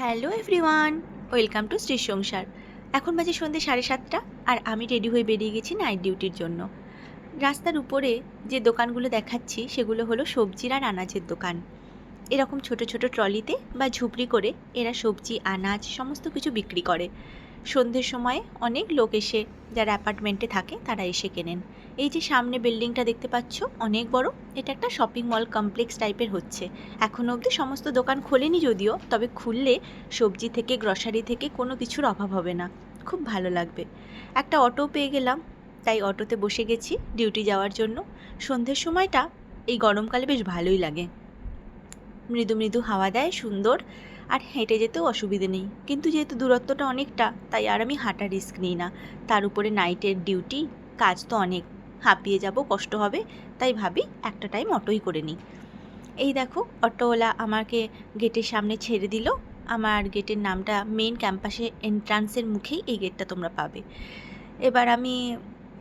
Hello everyone, welcome to Shri Sansar. এখন বাজে সন্ধ্যে সাড়ে সাতটা আর আমি রেডি হয়ে বেরিয়ে গেছি নাইট ডিউটির জন্য। রাস্তার উপরে যে দোকানগুলো দেখাচ্ছি, সেগুলো হলো সবজির আর আনাজের দোকান। এরকম ছোট ছোট ট্রলিতে বা ঝুপড়ি করে এরা সবজি, আনাজ, সমস্ত কিছু বিক্রি করে। সন্ধ্যের সময় অনেক লোক এসে যারা অ্যাপার্টমেন্টে থাকে, তারা এসে কেনেন। এই যে সামনে বিল্ডিংটা দেখতে পাচ্ছ, অনেক বড়। এটা একটা শপিং মল কমপ্লেক্স টাইপের হচ্ছে। এখনও অবধি সমস্ত দোকান খোলেনি যদিও, তবে খুললে সবজি থেকে গ্রসারি থেকে কোনো কিছুর অভাব হবে না। খুব ভালো লাগবে। একটা অটো পেয়ে গেলাম, তাই অটোতে বসে গেছি ডিউটি যাওয়ার জন্য। সন্ধ্যের সময়টা এই গরমকালে বেশ ভালোই লাগে। মৃদু মৃদু হাওয়া দেয়, সুন্দর। আর হেঁটে যেতেও অসুবিধে নেই। কিন্তু যেহেতু দূরত্বটা অনেকটা, তাই আর আমি হাঁটার রিস্ক নিই না। তার উপরে নাইটের ডিউটি কাজ তো অনেক। হাঁপিয়ে যাব, কষ্ট হবে। তাই ভাবি একটা টাইম অটোই করে নিই। এই দেখো, অটোওয়ালা আমাকে গেটের সামনে ছেড়ে দিল। আমার গেটের নামটা মেন ক্যাম্পাসে এন্ট্রান্সের মুখেই এই গেটটা তোমরা পাবে। এবার আমি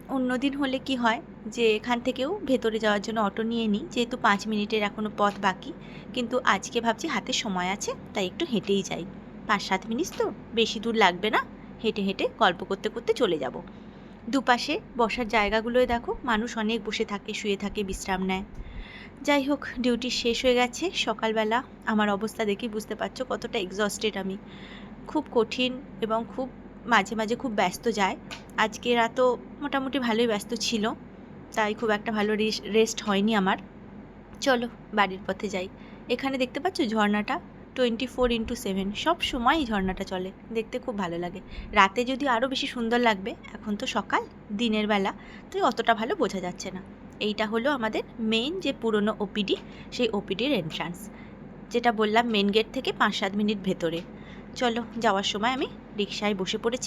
অন্যদিন হলে কি হয়? যে এখান থেকেও ভেতরে যাওয়ার জন্য অটো নিয়ে নিই। যেহেতু পাঁচ মিনিটের এখনও পথ বাকি, কিন্তু আজকে ভাবছি হাতে সময় আছে, তাই একটু হেঁটেই যাই। পাঁচ সাত মিনিট তো, বেশি দূর লাগবে না। হেঁটে হেঁটে গল্প করতে করতে চলে যাব। দুপাশে বসার জায়গাগুলোয় দেখো, মানুষ অনেক বসে থাকে, শুয়ে থাকে, বিশ্রাম নেয়। যাই হোক, ডিউটি শেষ হয়ে গেছে। সকালবেলা আমার অবস্থা দেখেই বুঝতে পারছ কতটা এক্সস্টেড আমি। খুব কঠিন এবং খুব মাঝে মাঝে খুব ব্যস্ত যায়। আজকে রাতও মোটামুটি ভালোই ব্যস্ত ছিল। তাই খুব একটা ভালো রেস্ট হয়নি আমার। চলো, বাড়ির পথে যাই। এখানে দেখতে পাচ্ছ ঝর্ণাটা? টোয়েন্টি ফোর ইন্টু সেভেন সব সময় ঝর্ণাটা চলে। দেখতে খুব ভালো লাগে। রাতে যদি আরও বেশি সুন্দর লাগবে, এখন তো সকাল, দিনের বেলা, তাই অতটা ভালো বোঝা যাচ্ছে না। এইটা হলো আমাদের মেন যে পুরনো ওপিডি সেই ওপিডির এন্ট্রান্স যেটা বললাম মেন গেট থেকে পাঁচ সাত মিনিট ভেতরে। চলো, যাওয়ার সময় আমি রিক্সায় বসে পড়েছি।